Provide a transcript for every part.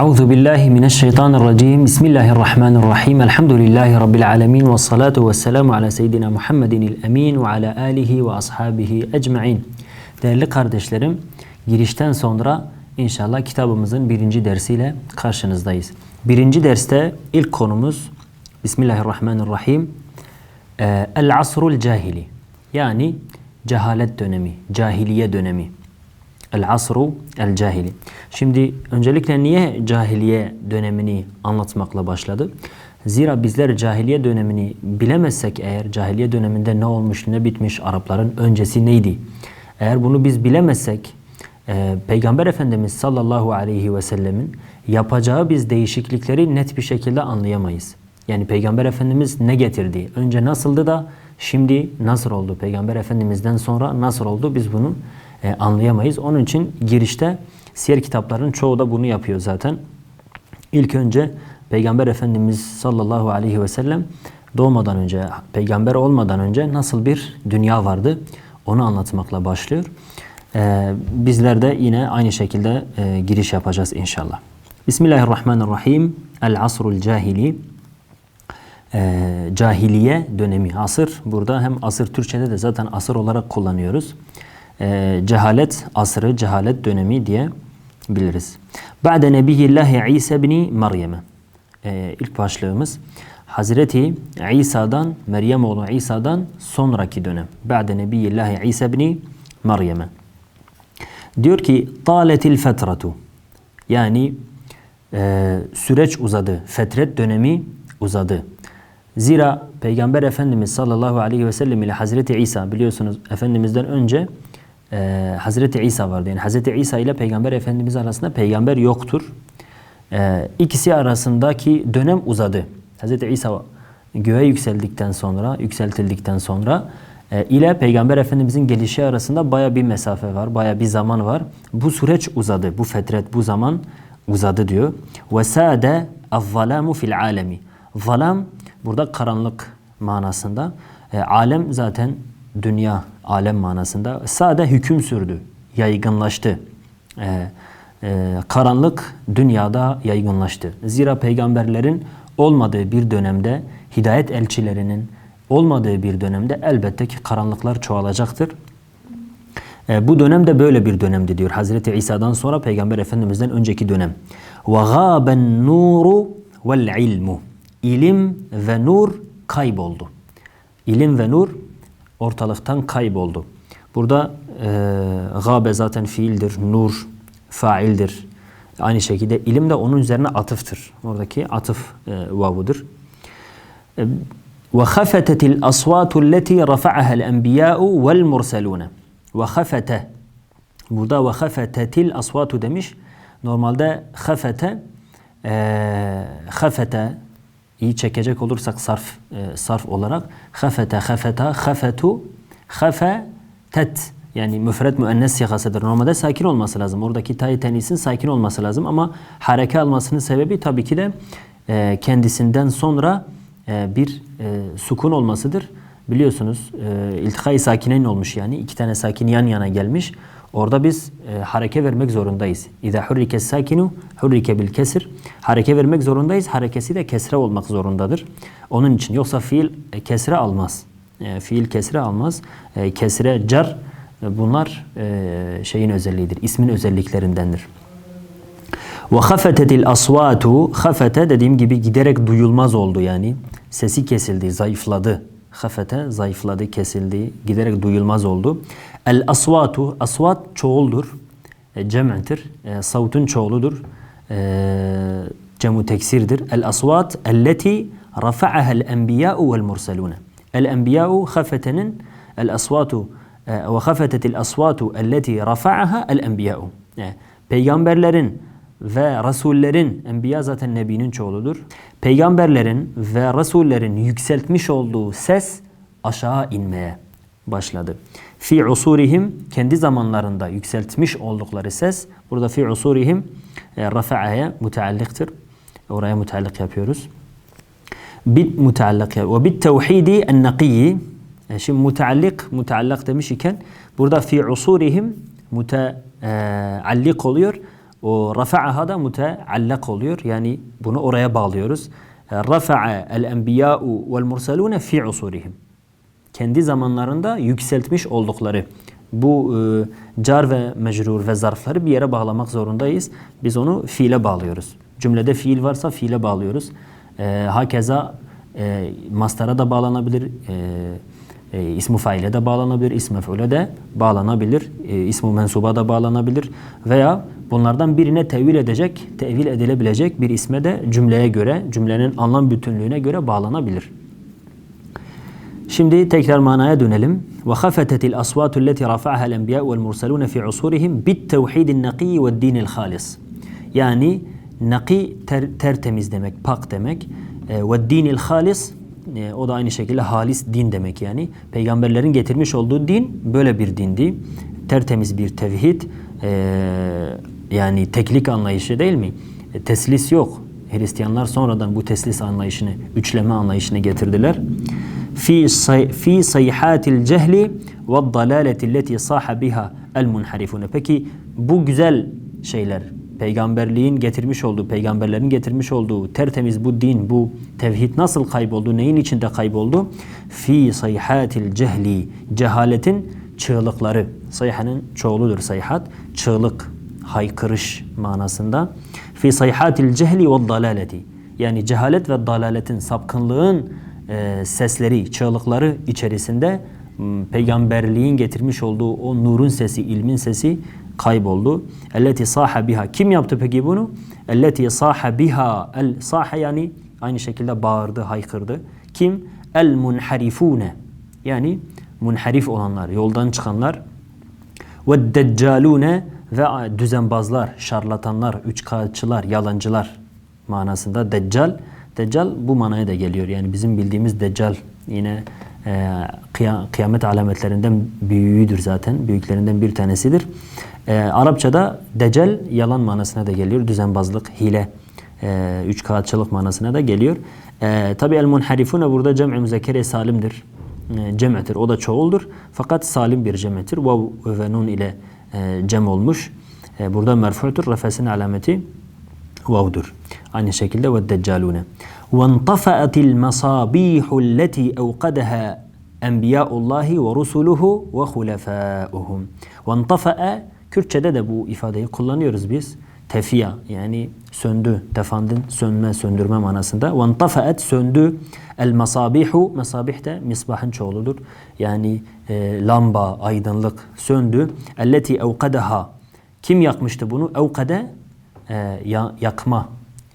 Euzu billahi mineşşeytanirracim. Bismillahirrahmanirrahim. Elhamdülillahi rabbil alamin ve salatu vesselamu ala seyyidina Muhammedinil emin ve ala alihi ve ashabihi ecmaîn. Değerli kardeşlerim, girişten sonra inşallah kitabımızın birinci dersiyle karşınızdayız. Birinci derste ilk konumuz Bismillahirrahmanirrahim. Ee, El asrul cahili. Yani cehalet dönemi, cahiliye dönemi. El asru el cahili. Şimdi öncelikle niye cahiliye dönemini anlatmakla başladı? Zira bizler cahiliye dönemini bilemezsek eğer cahiliye döneminde ne olmuş ne bitmiş Arapların öncesi neydi? Eğer bunu biz bilemezsek e, Peygamber Efendimiz sallallahu aleyhi ve sellemin yapacağı biz değişiklikleri net bir şekilde anlayamayız. Yani Peygamber Efendimiz ne getirdi? Önce nasıldı da şimdi nasıl oldu? Peygamber Efendimiz'den sonra nasıl oldu? Biz bunu e, anlayamayız. Onun için girişte siyer kitaplarının çoğu da bunu yapıyor zaten. İlk önce Peygamber Efendimiz sallallahu aleyhi ve sellem doğmadan önce, peygamber olmadan önce nasıl bir dünya vardı onu anlatmakla başlıyor. Ee, bizler de yine aynı şekilde e, giriş yapacağız inşallah. Bismillahirrahmanirrahim. El asrul cahili. Ee, cahiliye dönemi. Asır burada hem asır Türkçe'de de zaten asır olarak kullanıyoruz. Ee, cehalet asrı, cehalet dönemi diye biliriz. Ba'de Nebiyillahi İsa bin Meryem'e. İlk başlığımız Hazreti İsa'dan, Meryem oğlu İsa'dan sonraki dönem. Ba'de Nebiyillahi İsa bin Meryem'e. Diyor ki taletil fetratu. Yani e, süreç uzadı. Fetret dönemi uzadı. Zira Peygamber Efendimiz sallallahu aleyhi ve sellem ile Hazreti İsa biliyorsunuz Efendimiz'den önce e, Hazreti İsa vardı. Yani Hazreti İsa ile Peygamber Efendimiz arasında peygamber yoktur. E, ikisi arasındaki dönem uzadı. Hazreti İsa göğe yükseldikten sonra, yükseltildikten sonra e, ile Peygamber Efendimizin gelişi arasında baya bir mesafe var, baya bir zaman var. Bu süreç uzadı, bu fetret, bu zaman uzadı diyor. Sade az-zalamu fil alemi. Zalam burada karanlık manasında. E, alem zaten dünya, alem manasında. Sade hüküm sürdü, yaygınlaştı. E, e, karanlık dünyada yaygınlaştı. Zira peygamberlerin olmadığı bir dönemde, hidayet elçilerinin olmadığı bir dönemde elbette ki karanlıklar çoğalacaktır. E, bu dönem de böyle bir dönemdi diyor. Hazreti İsa'dan sonra Peygamber Efendimiz'den önceki dönem. Nuru vel ilmu. İlim ve nur kayboldu. İlim ve nur ortalıktan kayboldu. Burada e, gâbe zaten fiildir, nur faildir. Aynı şekilde ilim de onun üzerine atıftır. Oradaki atıf e, vavudur. Leti rafa'aha el-enbiya'u vel murselun. Ve khafete Burada khafetetil aswatu demiş. Normalde khafete e, khafete iyi çekecek olursak sarf e, sarf olarak khafete khafeta khafetu khafetet yani müfred müennes sigasıdır. Normalde sakin olması lazım. Oradaki tay tenisin sakin olması lazım ama hareke almasının sebebi tabii ki de e, kendisinden sonra e, bir e, sukun olmasıdır. Biliyorsunuz e, iltikai sakinen olmuş yani. iki tane sakin yan yana gelmiş. Orada biz e, hareke vermek zorundayız. İza hurrike sakinu hurrike bil kesir. Hareke vermek zorundayız. Harekesi de kesre olmak zorundadır. Onun için yoksa fiil e, kesre almaz. E, fiil kesre almaz. E, kesre car e, bunlar e, şeyin özelliğidir. İsmin özelliklerindendir. Ve hafetetil asvatu hafete dediğim gibi giderek duyulmaz oldu yani. Sesi kesildi, zayıfladı. Hafete zayıfladı, kesildi, giderek duyulmaz oldu. El asvatu, asvat çoğuldur, e, cem'tir. E, savtun çoğuludur. E, cemu teksirdir. El asvat elleti rafa'aha el enbiya'u vel murselune. El enbiya'u hafetenin el asvatu ve hafetetil asvatu elleti rafa'aha el enbiya'u. Peygamberlerin ve Resullerin, Enbiya zaten Nebi'nin çoğuludur. Peygamberlerin ve Resullerin yükseltmiş olduğu ses aşağı inmeye başladı. Fi usurihim kendi zamanlarında yükseltmiş oldukları ses burada fi usurihim e, rafa'aya muteallıktır. Oraya muteallık yapıyoruz. Bit muteallık ve bit tevhidi en nakiyyi Şimdi muteallik, muteallak demiş iken burada fi usurihim muteallik oluyor. O rafa'aha da muteallak oluyor. Yani bunu oraya bağlıyoruz. E, Rafa'a el enbiya'u vel mursalune fi usurihim. Kendi zamanlarında yükseltmiş oldukları bu e, car ve mecrur ve zarfları bir yere bağlamak zorundayız. Biz onu fiile bağlıyoruz. Cümlede fiil varsa fiile bağlıyoruz. E, hakeza e, mastara da bağlanabilir. E, e, ismu faile de bağlanabilir, ism mef'ule de bağlanabilir, e, ismu mensuba da bağlanabilir veya bunlardan birine tevil edecek, tevil edilebilecek bir isme de cümleye göre, cümlenin anlam bütünlüğüne göre bağlanabilir. Şimdi tekrar manaya dönelim. Ve hafetetil aswatu allati rafa'aha el-enbiya vel mursalun fi usurihim bit tevhidin naqi ve dinil halis. Yani naki ter, tertemiz demek, pak demek. E, ve dinil halis e, o da aynı şekilde halis din demek yani. Peygamberlerin getirmiş olduğu din böyle bir dindi. Tertemiz bir tevhid. E, yani teklik anlayışı değil mi? E, teslis yok. Hristiyanlar sonradan bu teslis anlayışını, üçleme anlayışını getirdiler. Fi fi sayhatil cehli ve dalaleti alleti saha biha el munharifun. Peki bu güzel şeyler peygamberliğin getirmiş olduğu, peygamberlerin getirmiş olduğu tertemiz bu din, bu tevhid nasıl kayboldu, neyin içinde kayboldu? Fi sayhatil cehli, cehaletin çığlıkları. Sayhanın çoğuludur sayhat, çığlık, haykırış manasında. Fi sayhatil cehli ve dalaleti. Yani cehalet ve dalaletin, sapkınlığın e, sesleri, çığlıkları içerisinde peygamberliğin getirmiş olduğu o nurun sesi, ilmin sesi kayboldu. Elleti saha biha. Kim yaptı peki bunu? Elleti saha biha. El saha yani aynı şekilde bağırdı, haykırdı. Kim? El munharifune. Yani munharif olanlar, yoldan çıkanlar. Ve deccalune ve düzenbazlar, şarlatanlar, üçkağıtçılar, yalancılar manasında deccal. Deccal bu manaya da geliyor. Yani bizim bildiğimiz deccal yine e, kıyamet alametlerinden büyüğüdür zaten. Büyüklerinden bir tanesidir. E, Arapçada decel yalan manasına da geliyor. Düzenbazlık, hile, e, üç kağıtçılık manasına da geliyor. E, Tabi el munharifune burada cem'i müzekkere salimdir. E, cem'tir. O da çoğuldur. Fakat salim bir cem'tir. Vav ve nun ile e, cem olmuş. E, burada merfu'tur. Refesin alameti vavdur. Aynı şekilde ve deccalune. وَانْطَفَأَتِ الْمَصَابِيحُ الَّتِي أَوْقَدَهَا اَنْبِيَاءُ اللّٰهِ وَرُسُلُهُ وَخُلَفَاؤُهُمْ وَانْطَفَأَ Kürtçede de bu ifadeyi kullanıyoruz biz. Tefiya yani söndü, tefandın, sönme, söndürme manasında. وَانْطَفَأَتْ söndü. El masabihu, masabih de misbahın çoğuludur. Yani e, lamba, aydınlık söndü. Elleti evkadaha. Kim yakmıştı bunu? Evkade e, ya, yakma.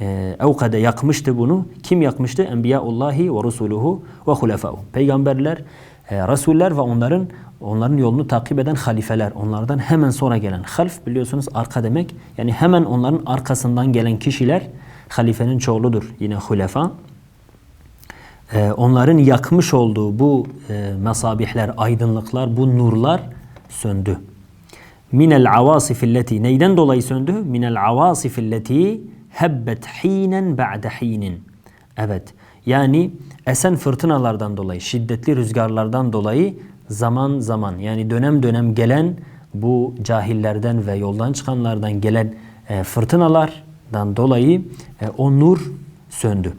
e, evkade yakmıştı bunu. Kim yakmıştı? Enbiyaullahi ve rusuluhu ve hulefa'u. Peygamberler, e, Resuller ve onların onların yolunu takip eden halifeler. Onlardan hemen sonra gelen. Half biliyorsunuz arka demek. Yani hemen onların arkasından gelen kişiler halifenin çoğuludur. Yine hulefa. Ee, onların yakmış olduğu bu e, mesabihler, aydınlıklar, bu nurlar söndü. Minel avasifilleti neyden dolayı söndü? Minel avasifilleti hebbet hinen ba'de hinin. Evet. Yani esen fırtınalardan dolayı, şiddetli rüzgarlardan dolayı zaman zaman yani dönem dönem gelen bu cahillerden ve yoldan çıkanlardan gelen e, fırtınalardan dolayı e, o nur söndü.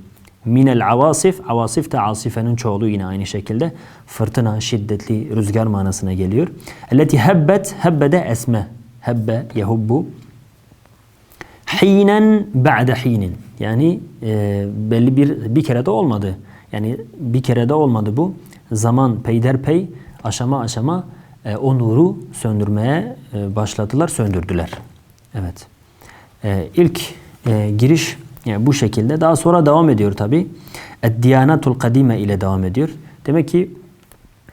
Minel avasif, avasif de asifenin çoğulu yine aynı şekilde fırtına, şiddetli rüzgar manasına geliyor. Elleti hebbet, hebbe de esme. Hebbe, yehubbu. Hinen ba'de hinin. Yani e, belli bir bir kere de olmadı. Yani bir kere de olmadı bu. Zaman peyderpey aşama aşama e, o nuru söndürmeye e, başladılar, söndürdüler. Evet. E, ilk e, giriş yani bu şekilde. Daha sonra devam ediyor tabi. Diyanetul kadime ile devam ediyor. Demek ki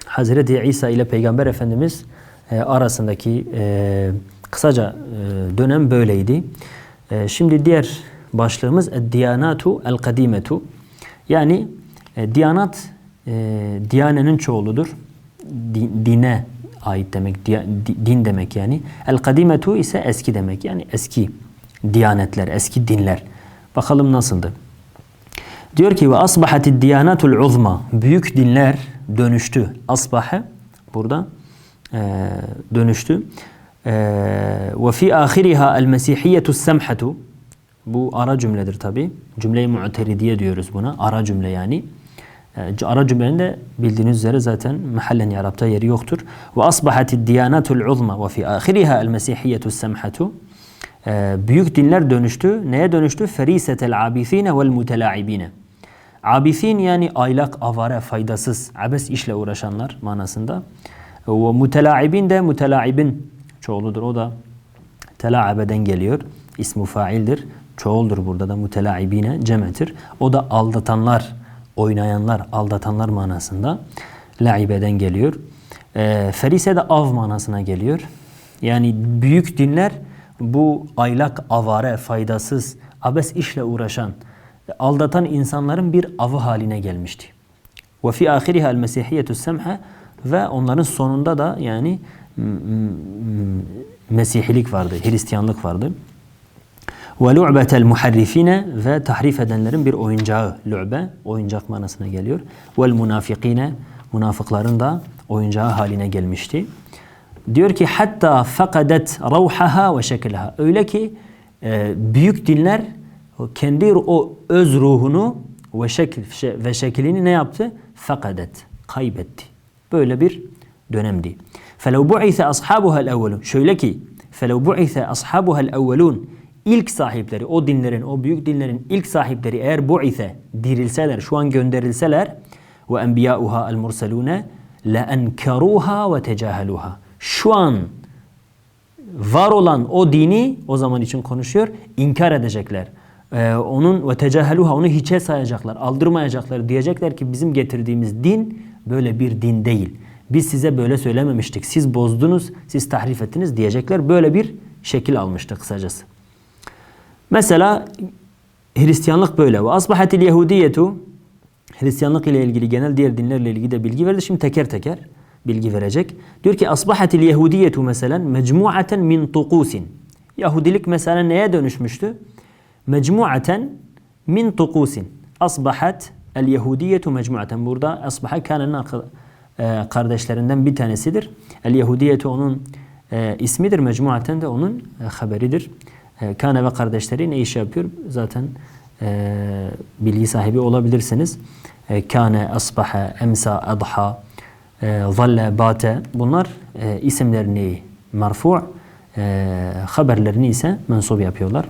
Hazreti İsa ile Peygamber Efendimiz e, arasındaki e, kısaca e, dönem böyleydi. E, şimdi diğer başlığımız Diyanatu el kadimetu. Yani e, diyanat e, diyanenin çoğuludur. dine ait demek, din demek yani. El kadimetu ise eski demek yani eski diyanetler, eski dinler. Bakalım nasıldı? Diyor ki ve asbahatid diyanatul uzma. Büyük dinler dönüştü. Asbahe burada e, dönüştü. Ahiriha el mesihiyetu semhatu bu ara cümledir tabi. Cümle-i mu'teridiye diyoruz buna. Ara cümle yani. E, Ara cümlenin de bildiğiniz üzere zaten mahallen Arap'ta yeri yoktur. Ve asbahatid diyanatul uzma ve fi ahiriha el mesihiyetu semhatu. E, Büyük dinler dönüştü. Neye dönüştü? Ferisetel abithine vel mutelaibine. Abithin yani aylak, avare, faydasız, abes işle uğraşanlar manasında. Ve mutelaibin de mutelaibin çoğuludur. O da telaabeden geliyor. İsmu faildir. Çoğuldur burada da mutelaibine cemetir. O da aldatanlar, oynayanlar, aldatanlar manasında. Laibeden geliyor. E, ferise de av manasına geliyor. Yani büyük dinler bu aylak, avare, faydasız, abes işle uğraşan, aldatan insanların bir avı haline gelmişti. Ve fi ahiriha el mesihiyetu semha ve onların sonunda da yani Mesihilik vardı, Hristiyanlık vardı. Ve lu'betel muharrifine ve tahrif edenlerin bir oyuncağı. Lu'be oyuncak manasına geliyor. Vel munafikine münafıkların da oyuncağı haline gelmişti. Diyor ki hatta fakadet ravhaha ve şekilha. Öyle ki e, büyük dinler kendi o öz ruhunu ve şekil ve şeklini ne yaptı? Fakadet, kaybetti. Böyle bir dönemdi. فَلَوْ بُعِثَ أَصْحَابُهَا الْاَوَّلُونَ Şöyle ki فَلَوْ بُعِثَ أَصْحَابُهَا الْاَوَّلُونَ ilk sahipleri, o dinlerin, o büyük dinlerin ilk sahipleri eğer bu ise dirilseler, şu an gönderilseler ve enbiyauha el murselune la enkaruha ve tecaheluha. Şu an var olan o dini o zaman için konuşuyor, inkar edecekler. Ee, onun ve tecaheluha onu hiçe sayacaklar, aldırmayacaklar. Diyecekler ki bizim getirdiğimiz din böyle bir din değil. Biz size böyle söylememiştik. Siz bozdunuz, siz tahrif ettiniz diyecekler. Böyle bir şekil almıştı kısacası. Mesela Hristiyanlık böyle. Ve asbahatil yehudiyetu Hristiyanlık ile ilgili genel diğer dinlerle ilgili de bilgi verdi. Şimdi teker teker bilgi verecek. Diyor ki asbahatil yehudiyetu mesela mecmuaten min tukusin. Yahudilik mesela neye dönüşmüştü? Mecmuaten min tukusin. Asbahat el yehudiyetu mecmuaten. Burada asbaha kanenin e, kardeşlerinden bir tanesidir. El yehudiyetu onun e, ismidir. Mecmuaten de onun e, haberidir. Kane ve kardeşleri ne iş yapıyor? Zaten e, bilgi sahibi olabilirsiniz. Kane, asbaha, emsa, adha, e, zalle, bate bunlar isimlerini marfu' haberlerini ise mensup yapıyorlar.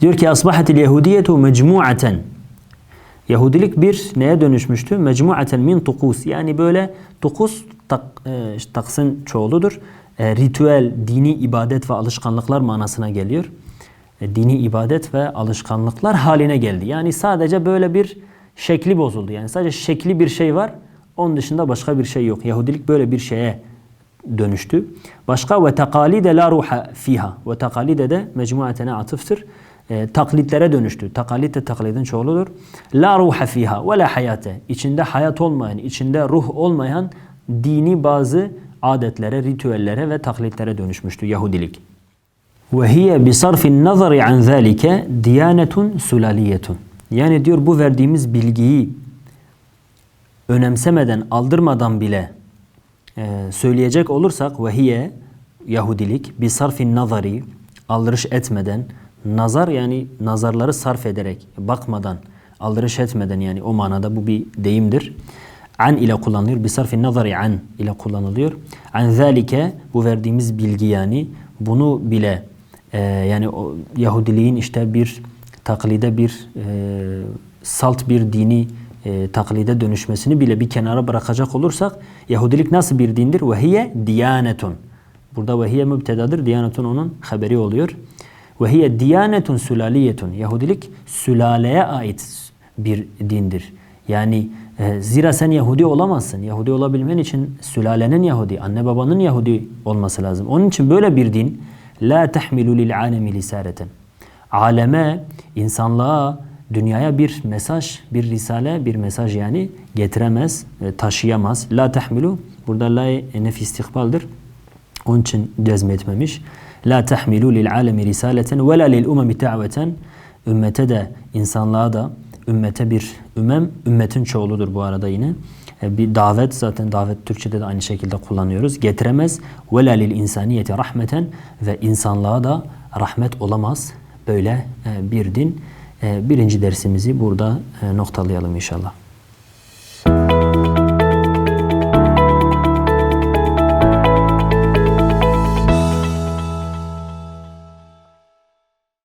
Diyor ki asbahatil yehudiyetu mecmuaten Yahudilik bir neye dönüşmüştü? Mecmuaten min tukus. Yani böyle tukus tak, e, taksın çoğuludur e, ritüel, dini ibadet ve alışkanlıklar manasına geliyor. E, dini ibadet ve alışkanlıklar haline geldi. Yani sadece böyle bir şekli bozuldu. Yani sadece şekli bir şey var. Onun dışında başka bir şey yok. Yahudilik böyle bir şeye dönüştü. Başka ve takalide la ruha fiha. Ve takalide de mecmuatene atıftır. E, taklitlere dönüştü. Takalit de taklidin çoğuludur. La ruha fiha ve la hayate. İçinde hayat olmayan, içinde ruh olmayan dini bazı adetlere, ritüellere ve taklitlere dönüşmüştü Yahudilik. Ve hiye bi sarfin nazari an zalike diyanetun sulaliyetun. Yani diyor bu verdiğimiz bilgiyi önemsemeden, aldırmadan bile e, söyleyecek olursak ve hiye Yahudilik bi sarfin nazari aldırış etmeden nazar yani nazarları sarf ederek bakmadan aldırış etmeden yani o manada bu bir deyimdir an ile kullanılıyor. Bir sarfin nazari an ile kullanılıyor. An zalike bu verdiğimiz bilgi yani bunu bile e, yani o Yahudiliğin işte bir taklide bir e, salt bir dini e, taklide dönüşmesini bile bir kenara bırakacak olursak Yahudilik nasıl bir dindir? Ve hiye diyanetun. Burada ve hiye mübtedadır. Diyanetun onun haberi oluyor. Ve hiye diyanetun sülaliyetun. Yahudilik sülaleye ait bir dindir. Yani e, zira sen Yahudi olamazsın. Yahudi olabilmen için sülalenin Yahudi, anne babanın Yahudi olması lazım. Onun için böyle bir din la tahmilu lil alemi lisareten. Aleme, insanlığa, dünyaya bir mesaj, bir risale, bir mesaj yani getiremez, e, taşıyamaz. La tahmilu burada la nef istikbaldir. Onun için cezmetmemiş. La tahmilu lil alemi risaleten ve la lil umemi da'veten. Ümmete de, insanlığa da ümmete bir ümem, ümmetin çoğuludur bu arada yine. E, bir davet zaten davet Türkçe'de de aynı şekilde kullanıyoruz. Getiremez. Ve la lil insaniyeti rahmeten ve insanlığa da rahmet olamaz. Böyle e, bir din. E, birinci dersimizi burada noktalayalım inşallah.